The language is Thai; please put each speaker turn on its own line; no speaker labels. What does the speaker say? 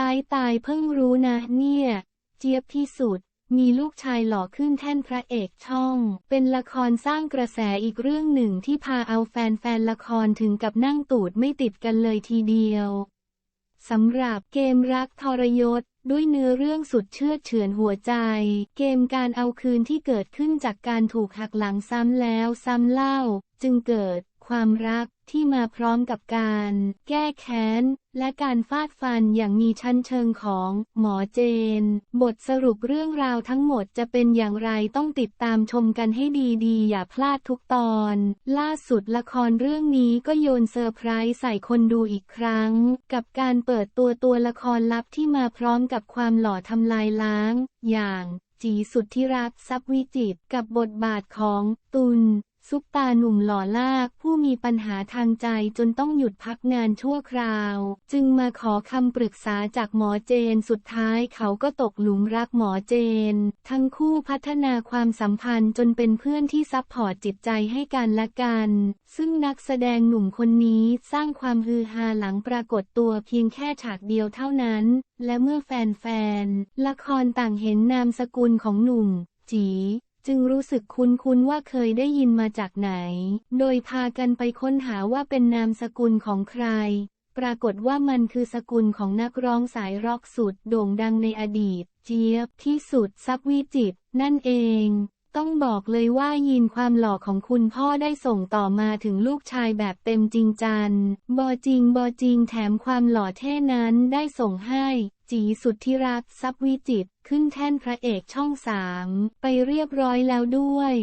ตายตายเพิ่งรู้นะเนี่ย เจี๊ยบที่สุด มีลูกชายหล่อขึ้นแท่นพระเอกช่อง เป็นละครสร้างกระแสอีกเรื่องหนึ่งที่พาเอาแฟนๆละครถึงกับนั่งตูดไม่ติดกันเลยทีเดียวสำหรับเกมรักทรยศด้วยเนื้อเรื่องสุดเชื่อเฉือนหัวใจ เกมการเอาคืนที่เกิดขึ้นจากการถูกหักหลังซ้ำแล้วซ้ำเล่า จึงเกิด ความรักที่มาพร้อมกับการ แก้แค้น และการฟาดฟันอย่างมีชั้นเชิงของหมอเจน บทสรุปเรื่องราวทั้งหมดจะเป็นอย่างไรต้องติดตามชมกันให้ดีๆ อย่าพลาดทุกตอน ล่าสุดละครเรื่องนี้ก็โยนเซอร์ไพรส์ใส่คนดูอีกครั้ง กับการเปิดตัวตัวละครลับที่มาพร้อมกับความหล่อทำลายล้าง อย่างจีสุดที่รักซับวิจิตกับบทบาทของตุล ซุปตาหนุ่มหล่อลากผู้มีปัญหาทางใจจนต้องหยุดพักงานชั่วคราว จึงมาขอคำปรึกษาจากหมอเจนสุดท้ายเขาก็ตกหลุมรักหมอเจน ทั้งคู่พัฒนาความสัมพันธ์จนเป็นเพื่อนที่ซัพพอร์ตจิตใจให้กันและกัน ซึ่งนักแสดงหนุ่มคนนี้สร้างความฮือฮาหลังปรากฏตัวเพียงแค่ฉากเดียวเท่านั้น และเมื่อแฟนๆละครต่างเห็นนามสกุลของหนุ่มจี จึงรู้สึกคุ้นๆว่าเคยได้ยินมาจากไหน โดยพากันไปค้นหาว่าเป็นนามสกุลของใคร ปรากฏว่ามันคือสกุลของนักร้องสายร็อกสุดโด่งดังในอดีต เจี๊ยบที่สุดซับวิจิตนั่นเอง ต้องบอกเลยว่ายินความหล่อของคุณพ่อได้ส่งต่อมาถึงลูกชายแบบเต็มจริงจัน บอจริงบอจริงแถมความหล่อเท่นั้นได้ส่งให้ จีสุดที่รักซับวิจิต ขึ้นแท่นพระเอกช่องสามไปเรียบร้อยแล้วด้วย